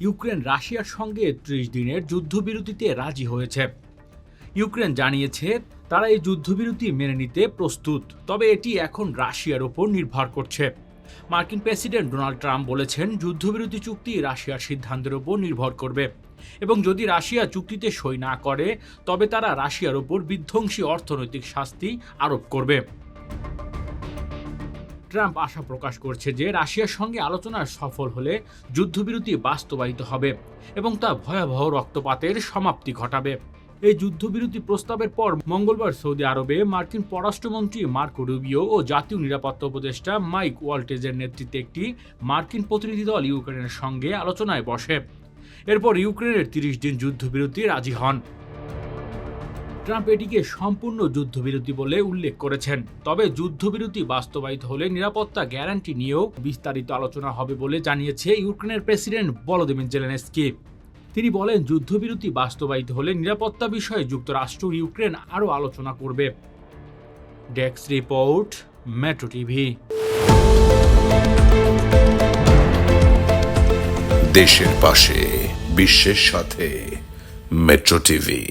Ukraine রাশিয়ার সঙ্গে ত্রিশ দিনের যুদ্ধবিরতিতে রাজি হয়েছে। ইউক্রেন জানিয়েছে তারা এই যুদ্ধবিরতি মেনে নিতে প্রস্তুত, তবে এটি এখন রাশিয়ার ওপর নির্ভর করছে। মার্কিন প্রেসিডেন্ট ডোনাল্ড ট্রাম্প বলেছেন, যুদ্ধবিরতি চুক্তি রাশিয়ার সিদ্ধান্তের ওপর নির্ভর করবে এবং যদি রাশিয়া চুক্তিতে সই না করে, তবে তারা রাশিয়ার ওপর বিধ্বংসী অর্থনৈতিক শাস্তি আরোপ করবে। ট্রাম্প আশা প্রকাশ করছে যে রাশিয়ার সঙ্গে আলোচনা সফল হলে যুদ্ধবিরতি বাস্তবায়িত হবে এবং তা ভয়াবহ রক্তপাতের সমাপ্তি ঘটাবে। এই যুদ্ধবিরতি প্রস্তাবের পর মঙ্গলবার সৌদি আরবে মার্কিন পররাষ্ট্রমন্ত্রী মার্কো রুবিও ও জাতীয় নিরাপত্তা উপদেষ্টা মাইক ওয়াল্টেজের নেতৃত্বে একটি মার্কিন প্রতিনিধি দল ইউক্রেনের সঙ্গে আলোচনায় বসে। এরপর ইউক্রেনের তিরিশ দিন যুদ্ধবিরতি রাজি হন। ট্রাম্প এটিকে সম্পূর্ণ যুদ্ধবিরতি বলে উল্লেখ করেছেন। তবে যুদ্ধবিরতি বাস্তবায়িত হলে নিরাপত্তা গ্যারান্টি নিয়েও বিস্তারিত আলোচনা হবে বলে জানিয়েছে ইউক্রেনের প্রেসিডেন্ট ভলোদিমির জেলেনস্কি। তিনি বলেন, যুদ্ধবিরতি বাস্তবায়িত হলে নিরাপত্তা বিষয়ে যুক্তরাষ্ট্র ইউক্রেন আরও আলোচনা করবে। ডেক্স রিপোর্ট, মেট্রো টিভি। দেশের পাশে, বিশ্বের সাথে, মেট্রো টিভি।